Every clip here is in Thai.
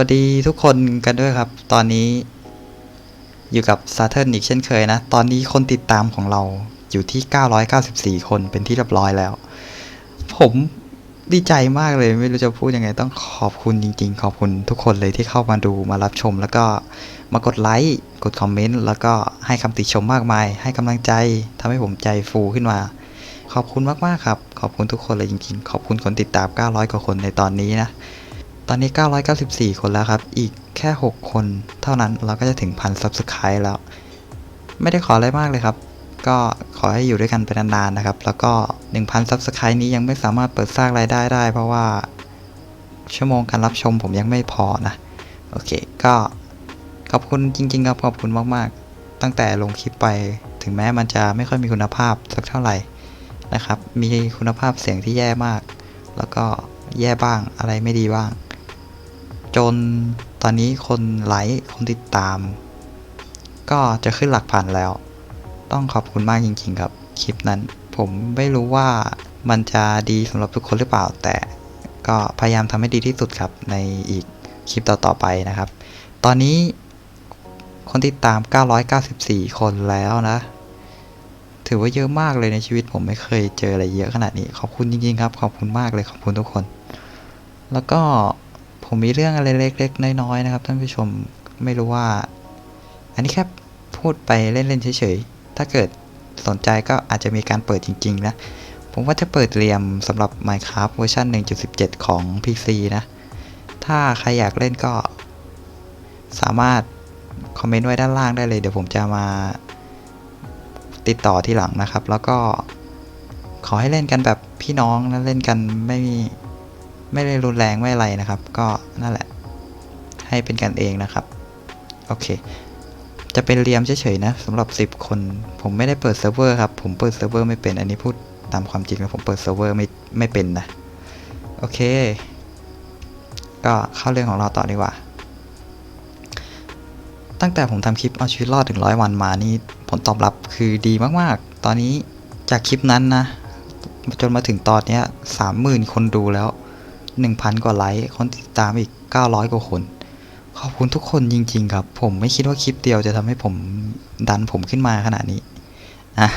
วัสดีทุกคนกันด้วยครับ ตอนนี้อยู่กับ s a t u r n อีกเช่นเคยนะ ตอนนี้คนติดตามของเราอยู่ที่ 994 คนเป็นที่เรียบร้อยแล้ว ผมดีใจมากเลยไม่รู้จะพูดยังไง ต้องขอบคุณจริง ๆ ขอบคุณทุกคนเลยที่เข้ามาดูมารับชม แล้วก็มากดไลค์กดคอมเมนต์แล้วก็ให้คำติชมมากมาย ให้กำลังใจทำให้ผมใจฟูขึ้นมา ขอบคุณมากๆครับ ขอบคุณทุกคนเลยจริง ๆ ขอบคุณคนติดตาม 900 กว่าคนในตอนนี้นะ ตอนนี้ 994 คนแล้วครับ อีกแค่ 6 คนเท่านั้นเราก็จะถึงพัน Subscribe แล้ว ไม่ได้ขออะไรมากเลยครับ ก็ขอให้อยู่ด้วยกันไปนานๆนะครับ แล้วก็ 1,000 Subscribe นี้ยังไม่สามารถเปิดสร้างรายได้ได้ เพราะว่าชั่วโมงการรับชมผมยังไม่พอนะ โอเค ก็ขอบคุณจริงๆครับขอบคุณมากๆ ตั้งแต่ลงคลิปไปถึงแม้มันจะไม่ค่อยมีคุณภาพสักเท่าไหร่นะครับ มีคุณภาพเสียงที่แย่มาก แล้วก็แย่บ้างอะไรไม่ดีบ้าง จนตอนนี้คนไลค์คนติดตาม ก็จะขึ้นหลักพันแล้ว ต้องขอบคุณมากจริงๆครับคลิปนั้น ผมไม่รู้ว่ามันจะดีสำหรับทุกคนหรือเปล่า แต่ก็พยายามทำให้ดีที่สุดครับในอีกคลิปต่อๆไปนะครับ ตอนนี้คนติดตาม 994 คนแล้วนะ ถือว่าเยอะมากเลยในชีวิตผมไม่เคยเจออะไรเยอะขนาดนี้ ขอบคุณจริงๆครับ ขอบคุณมากเลยขอบคุณทุกคน แล้วก็ ผมมีเรื่องอะไรเล็กๆน้อยๆนะครับ ท่านผู้ชมไม่รู้ว่า อันนี้แค่พูดไปเล่นๆเฉยๆ ถ้าเกิดสนใจก็อาจจะมีการเปิดจริงๆนะ ผมว่าจะเปิดเรียมสำหรับ Minecraft เวอร์ชัน1.17 ของ PC นะ ถ้าใครอยากเล่นก็ สามารถคอมเมนต์ไว้ด้านล่างได้เลย เดี๋ยวผมจะมาติดต่อที่หลังนะครับ แล้วก็ขอให้เล่นกันแบบพี่น้องนะเล่นกันไม่มี ไม่ได้รุนแรงไม่อะไรนะครับ ก็นั่นแหละ ให้เป็นกันเองนะครับ โอเค จะเป็นเรียมเฉยๆนะสำหรับ 10 คน ผมไม่ได้เปิดเซิร์ฟเวอร์ครับ ผมเปิดเซิร์ฟเวอร์ไม่เป็น อันนี้พูดตามความจริงนะผมเปิดเซิร์ฟเวอร์ไม่ไม่เป็นนะ โอเค ก็เข้าเรื่องของเราต่อดีกว่า ตั้งแต่ผมทำคลิปเอาชีวิตรอดถึงร้อยวันมานี่ผลตอบรับคือดีมากๆ ตอนนี้จากคลิปนั้นนะจนมาถึงตอนนี้สามหมื่นคนดูแล้ว หนึ่งพันกว่าไลค์ คนติดตามอีก 900 กว่าคน ขอบคุณทุกคนจริง ๆ ครับ ผมไม่คิดว่าคลิปเดียวจะทำให้ผมดันผมขึ้นมาขนาดนี้อะ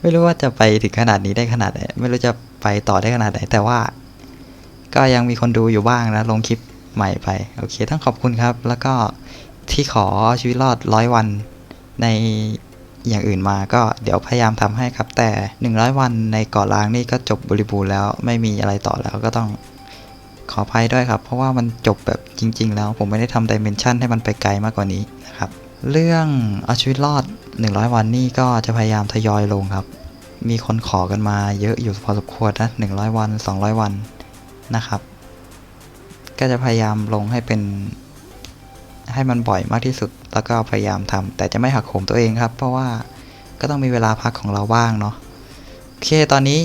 ไม่รู้ว่าจะไปถึงขนาดนี้ได้ขนาดไหน ไม่รู้จะไปต่อได้ขนาดไหน แต่ว่า ก็ยังมีคนดูอยู่บ้างนะ ลงคลิปใหม่ไป โอเค ต้องขอบคุณครับ แล้วก็ที่ขอชีวิตรอดร้อยวันใน อย่างอื่นมาก็เดี๋ยวพยายามทำให้ครับ แต่ 100 วันในเกาะล้างนี่ก็จบบริบูรณ์แล้วไม่มีอะไรต่อแล้วก็ต้องขออภัยด้วยครับ เพราะว่ามันจบแบบจริง ๆ แล้วผมไม่ได้ทำดิเมนชันให้มันไปไกลมากกว่านี้นะครับ เรื่องเอาชีวิตรอด 100 วันนี่ก็จะพยายามทยอยลงครับ มีคนขอกันมาเยอะอยู่พอสมควรนะ100 วัน 200 วันนะครับ ก็จะพยายามลงให้เป็น ให้มันบ่อยมากที่สุด แล้วก็พยายามทำแต่จะไม่หักโหมตัวเองครับ เพราะว่าก็ต้องมีเวลาพักของเราบ้างเนาะโอเค ตอนนี้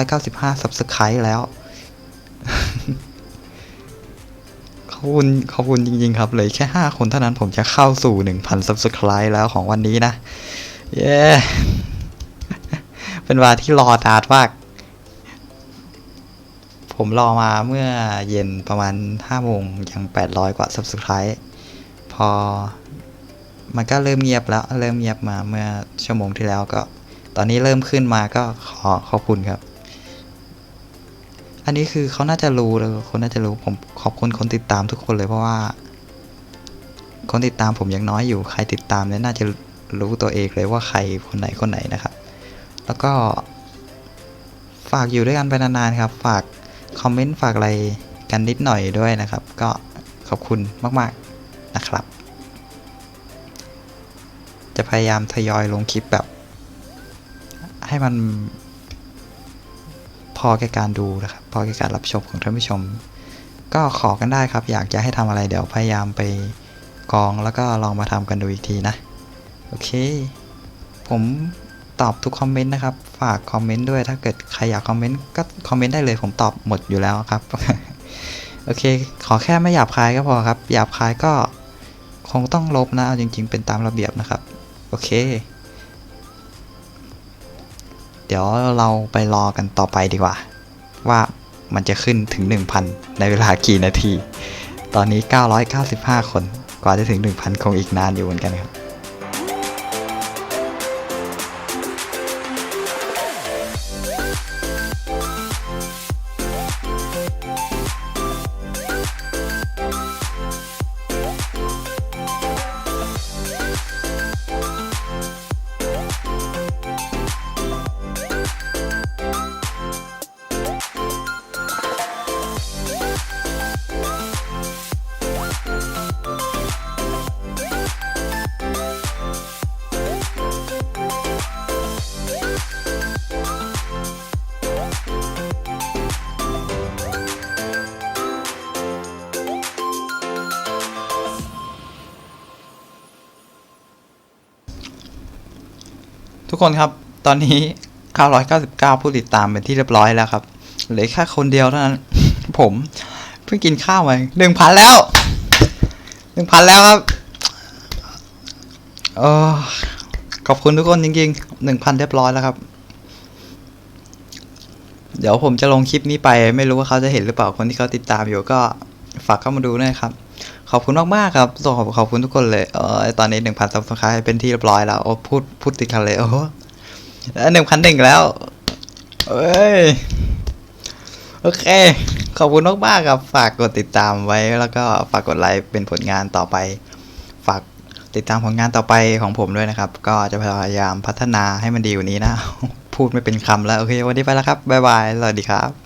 995 subscribe แล้ว ขอบคุณขอบคุณจริง ๆ ครับ เลยแค่ 5 คนเท่านั้นผมจะเข้าสู่ 1,000 subscribe แล้วของวันนี้นะ เย้เป็นวาที่รอนานมาก ผมรอมาเมื่อเย็นประมาณ5โมงยัง 800 กว่า subscribe พอ มันก็เริ่มเงียบแล้ว เริ่มเงียบมาเมื่อชั่วโมงที่แล้วก็ ตอนนี้เริ่มขึ้นมาก็ขอขอบคุณครับ อันนี้คือเขาน่าจะรู้เลยคนน่าจะรู้ผมขอบคุณคนติดตามทุกคนเลยเพราะว่า คนติดตามผมยังน้อยอยู่ใครติดตามเนี่ยน่าจะรู้ตัวเองเลยว่าใครคนไหนคนไหนนะครับ แล้วก็ ฝากอยู่ด้วยกันไปนานๆครับ ฝากคอมเมนต์ฝากอะไรกันนิดหน่อยด้วยนะครับ ก็ขอบคุณมากๆ นะครับ จะพยายามทยอยลงคลิปแบบ ให้มัน พอแก่การดูนะครับ พอแก่การรับชมของท่านผู้ชม ก็ขอกันได้ครับ อยากจะให้ทำอะไรเดี๋ยวพยายามไปกองแล้วก็ลองมาทำกันดูอีกทีนะ โอเค ผมตอบทุกคอมเมนต์นะครับ ฝากคอมเมนต์ด้วย ถ้าเกิดใครอยากคอมเมนต์ก็คอมเมนต์ได้เลยผมตอบหมดอยู่แล้วครับ โอเค ขอแค่ไม่หยาบคายก็พอครับ หยาบคายก็ งต้องลบนะเอาจริง ๆ เป็นตามระเบียบนะครับ โอเค เดี๋ยวเราไปรอกันต่อไปดีกว่า ว่ามันจะขึ้นถึง 1,000 ในเวลากี่นาที ตอนนี้ 995 คน กว่าจะถึง 1,000 คงอีกนานอยู่เหมือนกันครับ ทุกคนครับ ตอนนี้ 999 ผู้ติดตามเป็นที่เรียบร้อยแล้วครับ เหลือแค่คนเดียวเท่านั้น ผมเพิ่งกินข้าวมาหนึ่งพันแล้วหนึ่งพันแล้วครับเออขอบคุณทุกคนจริงๆหนึ่งพันเรียบร้อยแล้วครับ เดี๋ยวผมจะลงคลิปนี้ไป ไม่รู้ว่าเขาจะเห็นหรือเปล่าคนที่เขาติดตามอยู่ก็ฝากเข้ามาดูด้วยนะครับ อบคุณมากๆครับขอบขอบคุณทุกคนเลยเออตอนนี้หนึ่งพันซับสไครต์เป็นที่เรียบร้อยแล้วโอ้พูดพูดติดกันเลยโอ้โหหนึ่งพันหนึ่งแล้วเอ้ยโอเค ขอบคุณมากๆครับ ฝากกดติดตามไว้แล้วก็ฝากกดไลค์เป็นผลงานต่อไป ฝากติดตามผลงานต่อไปของผมด้วยนะครับ ก็จะพยายามพัฒนาให้มันดีกว่านี้นะ พูดไม่เป็นคำแล้ว โอเค วันนี้ไปแล้วครับ บ๊ายบาย สวัสดีครับ